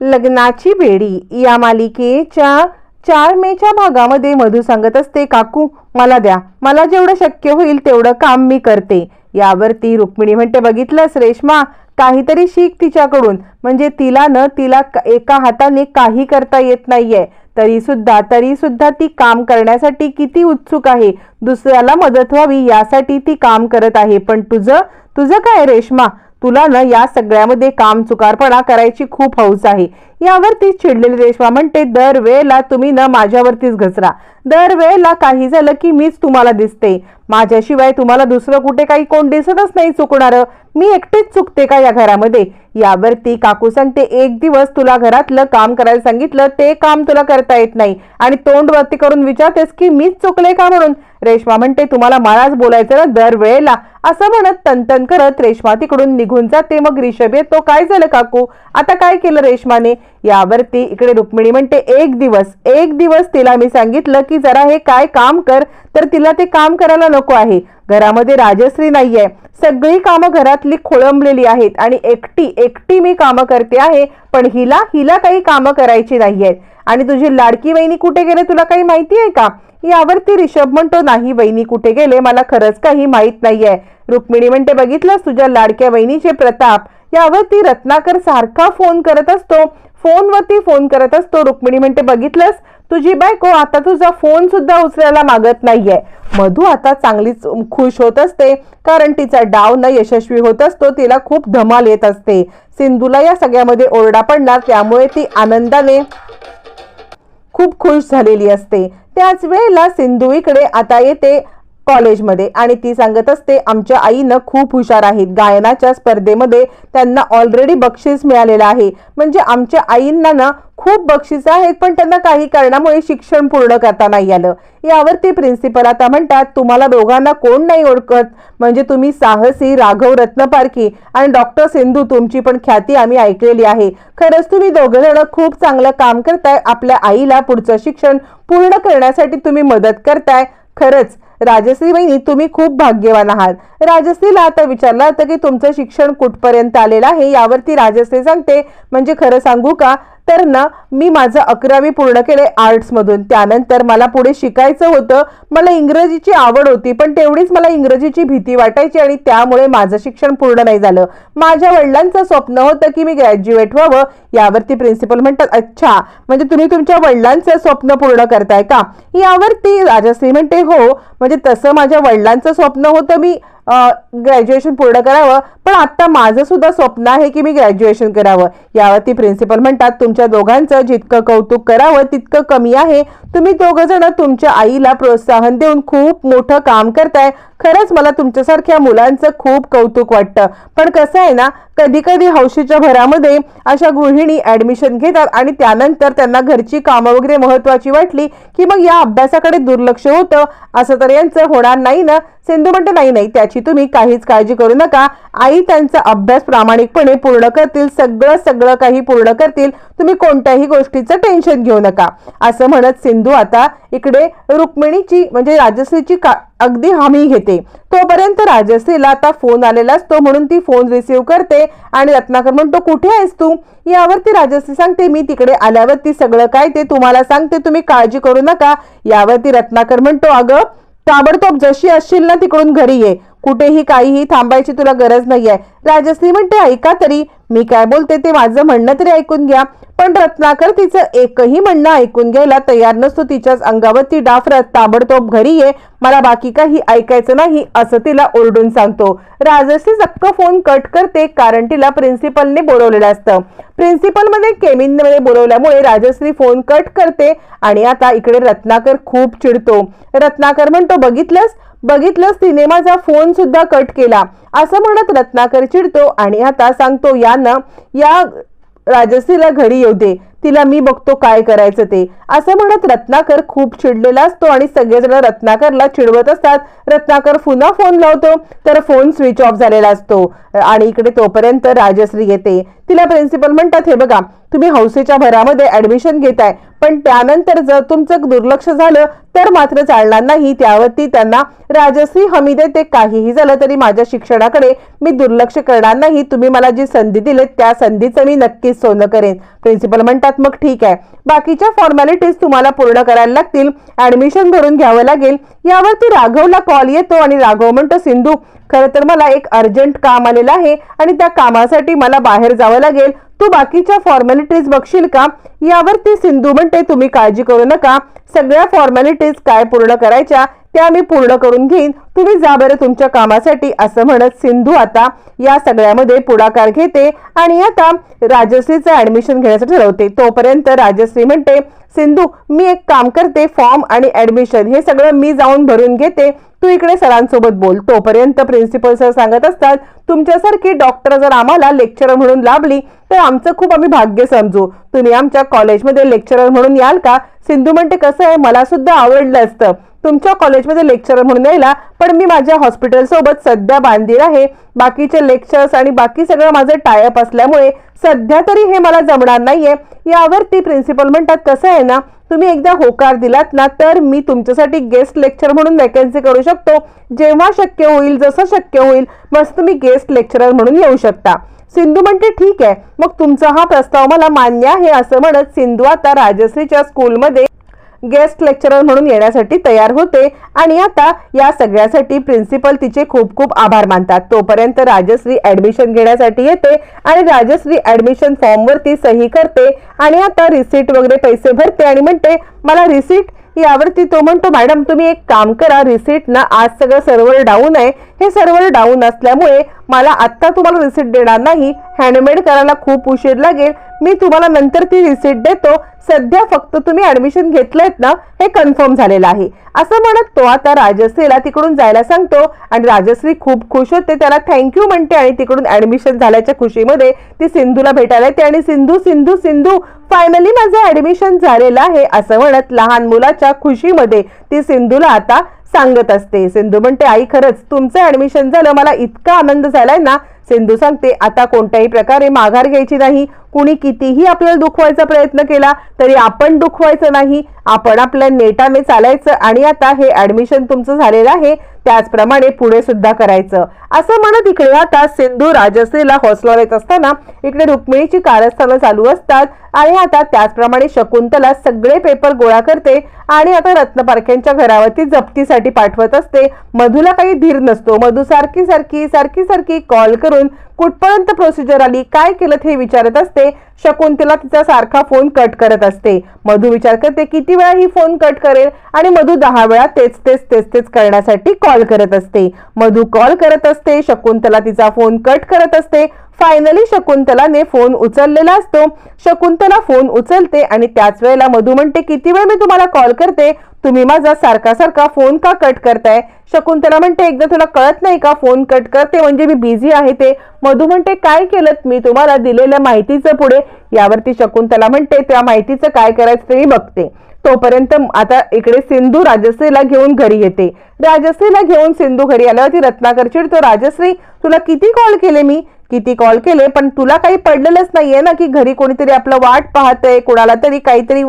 लग्नाची बेडी या मालिकेच्या चार मेच्या भागामध्ये मधू सांगत असते काकू मला द्या. मला जेवढं शक्य होईल तेवढं काम मी करते. यावरती रुक्मिणी म्हणते बघितलंस रेश्मा काहीतरी शिक तिच्याकडून. म्हणजे तिला न तिला एका हाताने काही करता येत नाहीये. तरी सुद्धा तरी सुद्धा ती काम करण्यासाठी किती उत्सुक आहे. दुसऱ्याला मदत व्हावी यासाठी ती काम करत आहे. पण तुझं तुझं काय रेश्मा? तुला ना या सगळ्यामध्ये काम चुकारपणा करायची खूप हौस आहे. यावरती चिडलेली रेश्मा म्हणते दरवेळेला तुम्ही न माझ्यावरतीच घसरा. दरवेळेला काही झालं की मीच तुम्हाला दिसते. माझ्याशिवाय तुम्हाला दुसरं कुठे काही कोण दिसतच नाही चुकणार. मी एकटीच चुकते का या घरामध्ये? यावरती काकू सांगते एक दिवस तुला घरातलं काम करायला सांगितलं ते काम तुला करता येत नाही. आणि तोंड वरती करून विचारतेस की मीच चुकले का म्हणून? रेश्मा म्हणते तुम्हाला मलाच बोलायचं ना दरवेळेला. असं म्हणत तनतन करत रेश्मा तिकडून निघून जाते. मग रिषभ येतो काय झालं काकू? आता काय केलं रेश्माने? यावरती इकडे रुक्मिणी म्हणते एक दिवस एक दिवस तिला मी सांगितलं की जरा हे काय काम कर तर तिला ते काम करायला नको आहे. घरामध्ये राजश्री नाहीये. सगळी कामं घरातली खोळंबलेली आहेत आणि एकटी एकटी मी कामं करते आहे पण हिला हिला काही कामं करायची नाहीयेत. आणि तुझी लाडकी वहिनी कुठे गेले तुला काही माहिती आहे का? यावरती रिषभ म्हणतो नाही वहिनी कुठे गेले? मला खरंच काही माहीत नाहीये. रुक्मिणी म्हणते बघितलंस तुझ्या लाडक्या वहिनीचे प्रताप? यावरती रत्नाकर सारखा फोन करत असतो. फोनवरती फोन करत असतो. रुक्मिणी म्हणते बघितलंस? तुझी बायको आता तुझा फोन सुद्धा उचलायला मागत नाहीये. मधू आता चांगलीच खुश होत असते कारण तिचा डाव न यशस्वी होत असतो तिला खूप धमाल येत असते. सिंधूला या सगळ्यामध्ये ओरडा पडणार त्यामुळे ती आनंदाने खूप खुश झालेली असते. त्याच वेळेला सिंधू इकडे आता येते. कॉलेजमध्ये. आणि ती सांगत असते आमच्या आईनं खूप हुशार आहेत. गायनाच्या स्पर्धेमध्ये त्यांना ऑलरेडी बक्षीस मिळालेलं आहे. म्हणजे आमच्या आईंना ना खूप बक्षीस आहेत पण त्यांना काही कारणामुळे शिक्षण पूर्ण करता नाही आलं. यावरती प्रिन्सिपल आता म्हणतात तुम्हाला दोघांना कोण नाही ओळखत? म्हणजे तुम्ही साहसी राघव रत्नपारखी आणि डॉक्टर सिंधू तुमची पण ख्याती आम्ही ऐकलेली आहे. खरंच तुम्ही दोघं जण खूप चांगलं काम करताय. आपल्या आईला पुढचं शिक्षण पूर्ण करण्यासाठी तुम्ही मदत करताय. खरंच राजश्री वहिनी तुम्ही खूप भाग्यवान आहात. राजश्रीला आता विचारलं होतं की तुमचं शिक्षण कुठपर्यंत आलेलं आहे? यावरती राजश्री सांगते म्हणजे खरं सांगू का? तर ना मी माझं अकरावी पूर्ण केले आर्ट्समधून त्यानंतर मला पुढे शिकायचं होतं. मला इंग्रजीची आवड होती पण तेवढीच मला इंग्रजीची भीती वाटायची आणि त्यामुळे माझं शिक्षण पूर्ण नाही झालं. माझ्या वडिलांचं स्वप्न होतं की मी ग्रॅज्युएट व्हावं. यावरती प्रिन्सिपल म्हणतात अच्छा म्हणजे तुम्ही तुमच्या वडिलांचं स्वप्न पूर्ण करताय का? यावरती राजश्री म्हणते हो म्हणजे तसं माझ्या वडिलांचं स्वप्न होतं मी ग्रॅज्युएशन पूर्ण करावं. पण आता माझं सुद्धा स्वप्न आहे की मी ग्रॅज्युएशन करावं. यावरती प्रिन्सिपल म्हणतात तुमच्या दोघांचं जितकं कौतुक करावं तितकं कमी आहे. तुम्ही दोघं जण तुमच्या आईला प्रोत्साहन देऊन खूप मोठं काम करताय. खरंच मला तुमच्यासारख्या मुलांचं खूप कौतुक वाटतं. पण कसं आहे ना कधी कधी हौशीच्या भरामध्ये अशा गृहिणी ऍडमिशन घेतात आणि त्यानंतर त्यांना घरची कामं वगैरे महत्वाची वाटली की मग या अभ्यासाकडे दुर्लक्ष होतं. असं तर यांचं होणार नाही ना. सिंधू म्हणते नाही नाही त्याची तुम्ही काहीच काळजी करू नका. आई त्यांचा अभ्यास प्रामाणिकपणे पूर्ण करतील सगळं सगळं काही पूर्ण करतील. तुम्ही कोणत्याही गोष्टीचं टेन्शन घेऊ नका. असं म्हणत सिंधू आता इकडे रुक्मिणीची म्हणजे राजश्रीची का अगदी हमी घेते. तोपर्यंत राजश्रीला आता फोन आलेला असतो म्हणून ती फोन रिसीव्ह करते आणि रत्नाकर म्हणतो कुठे आहेस तू? यावरती राजश्री सांगते मी तिकडे आल्यावरती सगळं काय ते तुम्हाला सांगते तुम्ही काळजी करू नका. यावरती रत्नाकर म्हणतो अगं ताबडतोब जशी असशील ना तिकडून घरी ये. कुठेही काहीही थांबायची तुला गरज नाहीये. राजश्री म्हणते ऐका तरी मी काय बोलते ते माझं म्हणणं तरी ऐकून घ्या. पण रत्नाकर तिचं एकही म्हणणं ऐकून घ्यायला तयार नसतो. तिच्याच अंगावर ती डाफरत ताबडतोब घरी ये. मला बाकी काही ऐकायचं नाही असं तिला ओरडून सांगतो. राजश्री चक्क फोन कट करते कारण तिला प्रिन्सिपलने बोलवलेलं असतं. प्रिन्सिपलमध्ये केमिनमध्ये बोलवल्यामुळे राजश्री फोन कट करते आणि आता इकडे रत्नाकर खूप चिडतो. रत्नाकर म्हणतो बघितलंस? बघितलंस? तिने माझा फोन सुद्धा कट केला. असं म्हणत रत्नाकर चिडतो आणि आता सांगतो यानं या राजश्रीला घरी येऊ दे. तिला मी बघतो काय करायचं ते. असं म्हणत रत्नाकर खूप चिडलेला असतो आणि सगळेजण रत्नाकरला चिडवत असतात. रत्नाकर पुन्हा फोन लावतो तर फोन स्विच ऑफ झालेला असतो. आणि इकडे तोपर्यंत राजश्री येते. तिला प्रिन्सिपल म्हणतात हे बघा तुम्ही हौसेच्या भरामध्ये ऍडमिशन घेताय. पण त्यानंतर जर तुमचं दुर्लक्ष झालं तर मात्र चालणार नाही. त्यावरती त्यांना राजश्री हमी देते काहीही झालं तरी माझ्या शिक्षणाकडे मी दुर्लक्ष करणार नाही. तुम्ही मला जी संधी दिलीत त्या संधीचं मी नक्कीच सोनं करेन. प्रिन्सिपल म्हणतात मग ठीक आहे. बाकीच्या फॉर्मॅलिटीज तुम्हाला पूर्ण करायला लागतील. ऍडमिशन भरून घ्यावं लागेल. यावरती राघवला कॉल येतो आणि राघव म्हणतो सिंधू खरं तर मला एक अर्जंट काम आलेलं आहे आणि त्या कामासाठी मला बाहेर जावं लागेल. तू बाकीच्या फॉर्मॅलिटीज बघशील का? यावरती सिंधू म्हणते तुम्ही काळजी करू नका. सगळ्या फॉर्मॅलिटीज काय पूर्ण करायच्या त्या मी पूर्ण करून घेईन. तुम्ही जा बरं तुमच्या कामासाठी असं म्हणत सिंधू आता या सगळ्यामध्ये पुढाकार घेते आणि आता राजश्रीचं ऍडमिशन घेण्याचं ठरवते. तोपर्यंत राजश्री म्हणते सिंधू मी एक काम करते फॉर्म आणि ऍडमिशन हे सगळं मी जाऊन भरून घेते. तू इकडे सरांसोबत बोल. तोपर्यंत प्रिन्सिपल सर सांगत असतात तुमच्यासारखी डॉक्टर जर आम्हाला लेक्चरर म्हणून लाभली तर आमचं खूप आम्ही भाग्य समजू. तुम्ही आमच्या कॉलेजमध्ये लेक्चरर म्हणून याल का? सिंधू म्हणते कसं आहे? मला सुद्धा आवडलं असतं. तुमच्या कॉलेजमध्ये लेक्चरर म्हणून यायला पण मी माझ्या हॉस्पिटल सोबत सध्या बांधील आहे. बाकीचे लेक्चर्स आणि बाकी सगळं माझं टायअप असल्यामुळे सध्या तरी हे मला जमणार नाहीये. यावरती प्रिन्सिपल म्हणतात कसं आहे ना तुम्ही एकदा होकार दिलात ना तर मी तुमच्यासाठी गेस्ट लेक्चर म्हणून वॅकन्सी करू शकतो. जेव्हा शक्य होईल जसं शक्य होईल मस्त तुम्ही गेस्ट लेक्चरर म्हणून येऊ शकता. सिंधू म्हणते ठीक आहे. मग तुमचा हा प्रस्ताव मला मान्य आहे असं म्हणत सिंधू आता राजश्रीच्या स्कूलमध्ये गेस्ट लेक्चरर म्हणून येण्यासाठी तयार होते आणि आता या सगळ्यासाठी प्रिन्सिपल तिचे खूप खूप आभार मानतात. तोपर्यंत राजश्री ऍडमिशन घेण्यासाठी येते आणि राजश्री ऍडमिशन फॉर्मवरती सही करते आणि आता रिसीट वगैरे पैसे भरते आणि म्हणते मला रिसीट यावरती तो म्हणतो मॅडम तुम्ही एक काम करा रिसीट ना आज सगळं सर्व्हर डाऊन आहे हे सर्व्हर डाऊन असल्यामुळे मला आत्ता तुम्हाला रिसिट देणार नाही. हँडमेड करायला खूप उशीर लागेल. मी तुम्हाला नंतर ती रिसिट देतो. सध्या फक्त तुम्ही ऍडमिशन घेतलंयत ना हे कन्फर्म झालेलं आहे. असं म्हणत तो आता राजश्रीला तिकडून जायला सांगतो आणि राजश्री खूप खुश होते. त्याला थँक्यू म्हणते आणि तिकडून ऍडमिशन झाल्याच्या खुशीमध्ये ती सिंधूला भेटायला येते आणि सिंधू सिंधू सिंधू फायनली माझं ऍडमिशन झालेलं आहे असं म्हणत लहान मुलाच्या खुशीमध्ये ती सिंधूला आता सांगत असते. सिंधू म्हणते आई खरंच तुमचं ऍडमिशन झालं. मला इतका आनंद झालाय ना सिंधू सांगते आता कोणत्याही प्रकारे माघार घ्यायची नाही. कुणी कितीही आपल्याला दुखवायचा प्रयत्न केला तरी आपण दुखवायचं नाही. आपण आपल्या नेटाने चालायचं आणि आता हे ऍडमिशन तुमचं झालेलं आहे. त्याचप्रमाणे पुढे सुद्धा करायचं. असं म्हणत इकडे आता सिंधू राजश्रीला हौसला येत असताना इकडे रुक्मिणीची कारस्थानं चालू असतात आणि आता त्याचप्रमाणे शकुंतला सगळे पेपर गोळा करते आणि आता रत्नपारख्यांच्या घरावरती जप्तीसाठी पाठवत असते. मधूला काही धीर नसतो. मधू सारखी सारखी सारखी सारखी कॉल करून कुठपर्यंत प्रोसिजर आली काय केलं हे विचारत असते. शकुंतला तिचा सारखा फोन कट करत असते. मधू विचार करते किती वेळा ही फोन कट करेल? आणि मधू दहा वेळा तेच तेच तेच तेच करण्यासाठी कॉल करत असते. मधू कॉल करत असते शकुंतला तिचा फोन कट करत असते. फायनली शकुंतलाने फोन उचललेला असतो. शकुंतला फोन उचलते आणि त्याच वेळेला मधू म्हणते किती वेळ मी तुम्हाला कॉल करते? तुम्ही माझा सारखा सारखा फोन का कट करताय? शकुंतला म्हणते एकदा तुला कळत नाही का फोन कट करते म्हणजे मी बिझी आहे ते? मधू म्हणते काय केलं मी तुम्हाला दिलेल्या माहितीचं पुढे? यावरती शकुंतला म्हणते त्या माहितीचं काय करायचं ते मी बघते. तोपर्यंत आता इकडे सिंधू राजश्रीला घेऊन घरी येते. राजश्रीला घेऊन सिंधू घरी आल्यावरती रत्नाकर चिडतो राजश्री तुला किती कॉल केले मी? किती कॉल केले पण तुला काही पडलेलंच नाहीये ना की घरी कोणीतरी आपलं वाट पाहतंय कोणाला तरी काहीतरी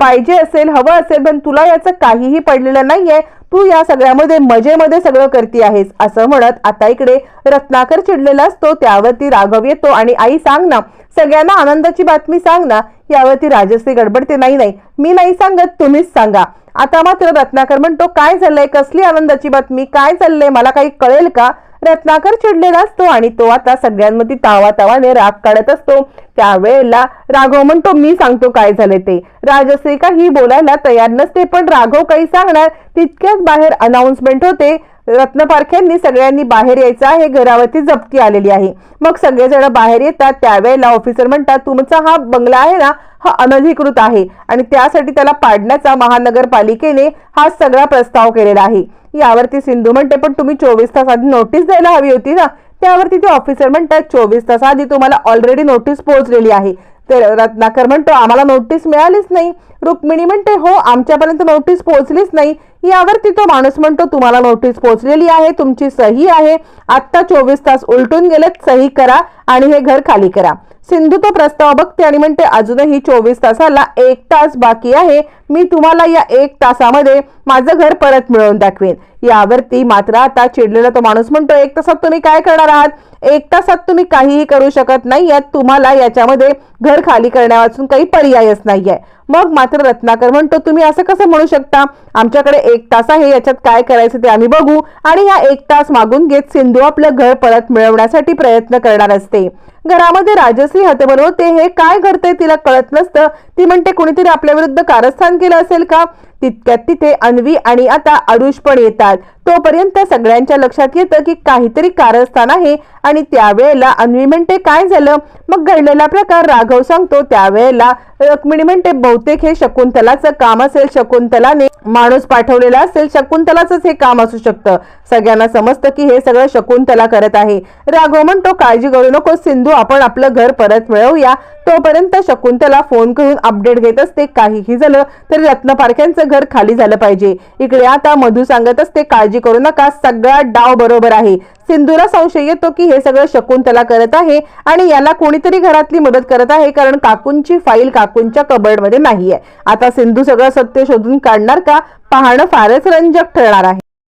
पाहिजे असेल हवं असेल पण तुला याचं काहीही पडलेलं नाहीये. तू या सगळ्यामध्ये मजेमध्ये सगळं करती आहेस असं म्हणत आता इकडे रत्नाकर चिडलेला असतो त्यावरती राघव येतो आणि आई सांग ना सगळ्यांना आनंदाची बातमी सांग ना यावरती राजश्री गडबडते नाही नाही मी नाही सांगत तुम्हीच सांगा. आता मात्र रत्नाकर म्हणतो काय झालंय कसली आनंदाची बातमी काय चाललंय मला काही कळेल का? रत्नाकर चिडलेला असतो आणि तो आता सगळ्यांमध्ये तावा तावाने राग काढत असतो. त्यावेळेला राघव म्हणतो मी सांगतो काय झाले ते. राजश्रीका ही बोलायला तयार नसते पण राघव काही सांगणार तितक्याच बाहेर अनाउन्समेंट होते. रत्नपारख्यांनी सगळ्यांनी बाहेर यायचं आहे घरावरती जप्ती आलेली आहे. मग सगळेजण बाहेर येतात. त्यावेळेला ऑफिसर म्हणतात तुमचा हा बंगला आहे ना हा अनधिकृत आहे. आणि त्यासाठी त्याला पाडण्याचा महानगरपालिकेने हा सगळा प्रस्ताव केलेला आहे. यावरती सिंधू म्हणते पण तुम्ही चोवीस तास आधी नोटीस द्यायला हवी होती ना. त्यावरती ते ऑफिसर म्हणतात चोवीस तास आधी तुम्हाला ऑलरेडी नोटीस पोहोचलेली आहे. तर रत्नाकर म्हणतो आम्हाला नोटीस मिळालीच नाही. रुक्मिणी म्हणते हो आमच्यापर्यंत नोटीस पोहोचलीच नाही. यावरती तो माणूस म्हणतो तुम्हाला नोटीस पोहोचलेली आहे तुमची सही आहे. आत्ता चोवीस तास उलटून गेलेत सही करा आणि हे घर खाली करा. सिंधू तो प्रस्ताव बघते आणि म्हणते अजूनही चोवीस तासाला एक तास बाकी आहे. मी तुम्हाला या एक तासामध्ये माझं घर परत मिळवून दाखवेन. यावरती मात्र आता चिडलेला तो माणूस म्हणतो एक तासात तुम्ही काय करणार आहात? एक तासात तुम्ही काहीही करू शकत नाहीयेत. तुम्हाला याच्यामध्ये घर खाली करण्यावाचून काही पर्यायच नाहीये. मग मात्र रत्नाकर म्हणतो तुम्ही असं कसं म्हणू शकता? आमच्याकडे एक तास आहे याच्यात काय करायचं ते आम्ही बघू. आणि या एक तास मागून घेत सिंधू आपलं घर परत मिळवण्यासाठी प्रयत्न करणार असते. घरामध्ये राजश्री हतबल होते हे काय घडतंय तिला कळत नसतं. ती म्हणते कुणीतरी आपल्या विरुद्ध कारस्थान केलं असेल का? तितक्यात तिथे अन्वी आणि आता अरुष पण येतात. तोपर्यंत सगळ्यांच्या लक्षात येतं की काहीतरी कारस्थान आहे आणि त्यावेळेला अन्वी म्हणते काय झालं? मग घडलेला प्रकार राघव सांगतो त्यावेळेला रुक्मिणी म्हणते बहुतेक हे शकुंतलाचं काम असेल शकुंतलाने माणूस पाठवलेला असेल शकुंतलाच हे काम असू शकतं. सगळ्यांना समजतं की हे सगळं शकुंतला करत आहे. राघव म्हणतो काळजी करू नको सिंधू आपण आपलं घर परत मिळवूया. तोपर्यंत शकुंतला फोन करून अपडेट घेत असते. काहीही झालं तरी रत्न पारख्यांचं घर खाली झालं पाहिजे. इकडे आता मधू सांगत असते काळजी करू नका. सगळा डाव बरोबर आहे. सिंधूला संशय येतो की हे सगळं शकुंतला करत आहे आणि याला कोणीतरी घरातली मदत करत आहे कारण काकूंची फाईल काकूंच्या कबर्डमध्ये आहे आता सिंधू सगळं सत्य शोधून काढणार का? पाहणं फारच रंजक ठरणार आहे.